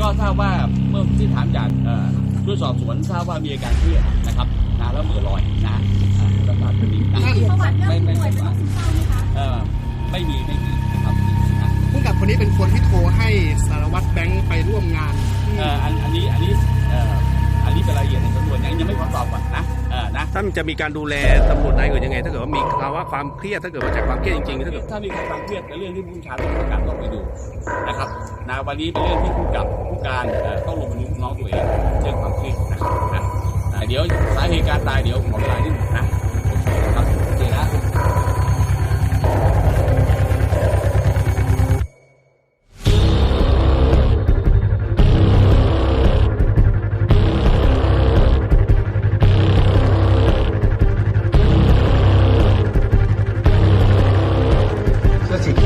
ก็ทราบว่าเมื่อที่ถามจากเอ่อด้วยสอบสวนทราบว่ามีอาการเครียดนะครับนะแล้วเหมือลอยนะฮะอ่าแล้วก็จะมีนะมีประวัติเรื่องไม่ไม่ป่วยไม่เป็นโรคซึมเศร้าไหมคะเอ่อไม่มีไม่มีนะครับผู้กำกับคนนี้เป็นคนที่โทรให้สารวัตรแบงค์ไปร่วมงานอ่ออันอันนี้อันนี้อันนี้เป็นรายละเอียดในสำนวนยังยังไม่ขอตอบก่อน ท่านจะมีการดูแลตำรวจนายอื่นยังไง ถ้าเกิดว่ามีภาวะความเครียดถ้าเกิดว่าจากความเครียดจริงๆถ้าเกิดถ้ามีความเครียดในเรื่องที่ผู้ชาต้องประกาศต้องไปดูนะครับนะวันนี้เป็นเรื่องที่ผู้กับผู้การต้องลงมาดูน้องตัวเองเรื่องความเครียดนะครับเดี๋ยวสาเหตุการตายเดี๋ยวขอเวลานิดหนึง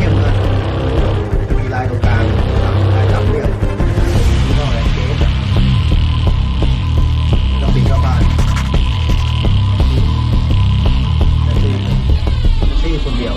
ข้มเลยมีลายตรงกลางลายดำเนี่ยนี่ก็อะไเก๊องปิดกระบาลแท็กซี่คนเดียว